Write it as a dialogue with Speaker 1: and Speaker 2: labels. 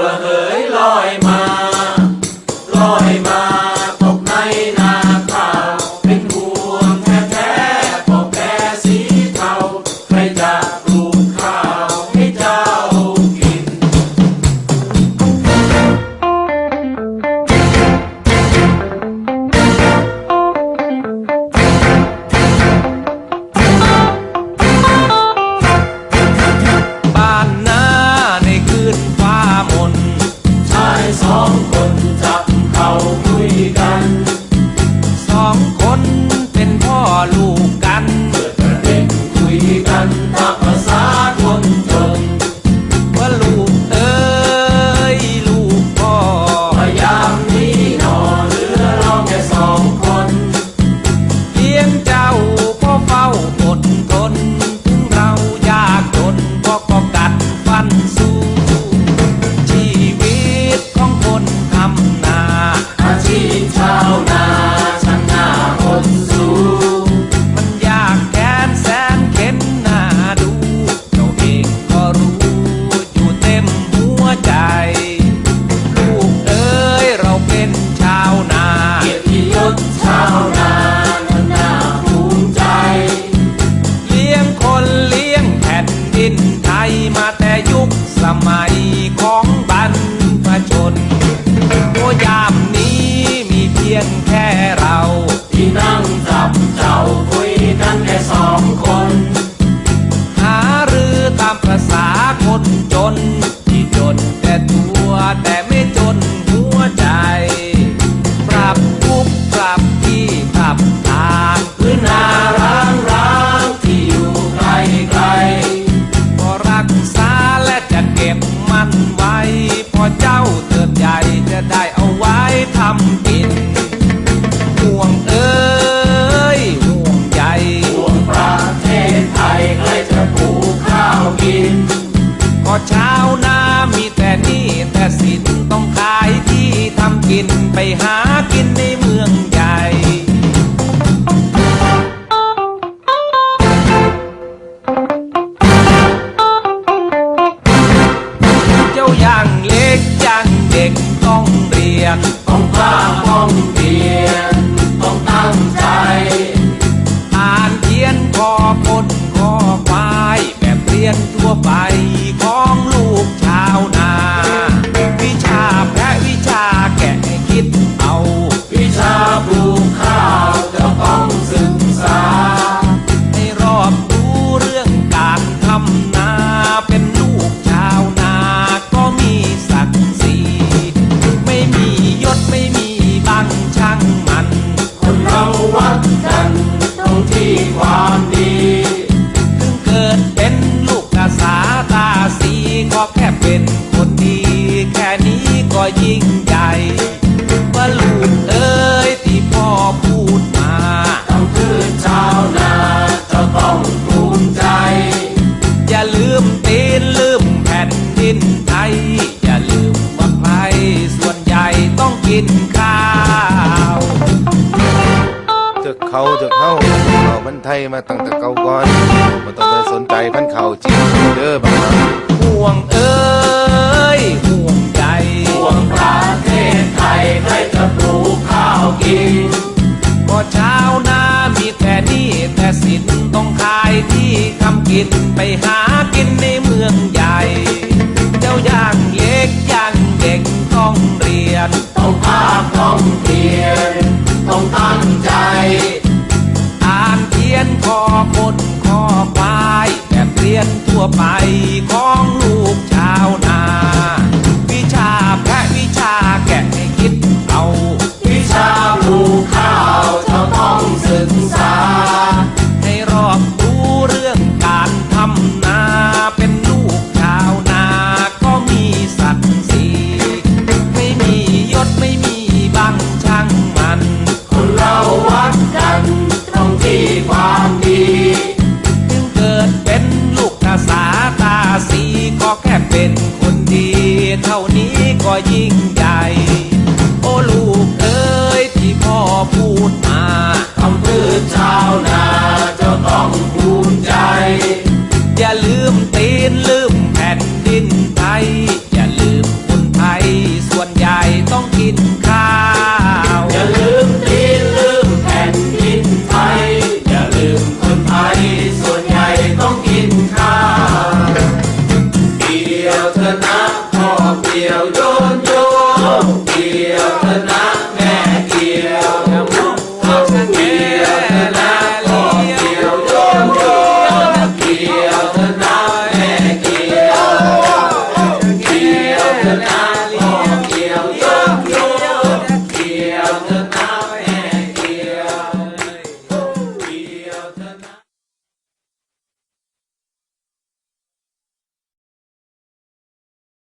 Speaker 1: ล พ กันแค่สองคน หา
Speaker 2: รือตา
Speaker 1: ม
Speaker 2: ประษาคนจน ที่จนแต่ตัวแต่ไม่จนหัวใจ ปรับทุกปรับที่ปรับทาง
Speaker 1: พื้นนาร้างร้างที่อยู่ไกลไกล
Speaker 2: ก็รักษาและจะเก็บมันไว้ พอเจ้าเติบใหญ่จะได้ กิน
Speaker 1: ไป
Speaker 2: หากินในเมืองใหญ่ เจ้าอย่างเล็กอย่างเด็กต้องเรียน
Speaker 1: ต้องกล้าต้องเรียนต้องตั้งใจ
Speaker 2: อ่านเขียนขอคนขอควายแบบเรียนทั่วไป เป็น
Speaker 1: คนดี
Speaker 2: แค่นี้ก็ยิ่งใหญ่ว่าลูกเอ้ยที่พ่อพูดมา
Speaker 1: ต้องคือชาวนาจะต้องภูมิใจ
Speaker 2: อย่าลืมตีนลืมแผ่นดินไทย อย่าลืมว่าใครส่วนใหญ่ต้องกินข้าว
Speaker 3: เถือกเขาเถือกเขาเขามันไทยมาตั้งแต่เก่าก่อนไมันต้องไปสนใจพันเขาจีนเด้อบางครั้ง
Speaker 2: ห่วงเอ้ย ห่วงใย
Speaker 1: ห่วงประเทศไทยใครจะปลูกข้าวกิน
Speaker 2: ก็ชาวนามีแต่นี่แต่สินต้องขายที่ทำกินไปหากินในเมืองใหญ่ เจ้าอย่างเล็กอย่างเด็กต้องเรียน
Speaker 1: ต้องภาคต้องเพียรต้องตั้งใจ
Speaker 2: อ่านเขียนขอคนขอควายแบบเรียนทั่วไปขอ ก็ยิ่งใหญ่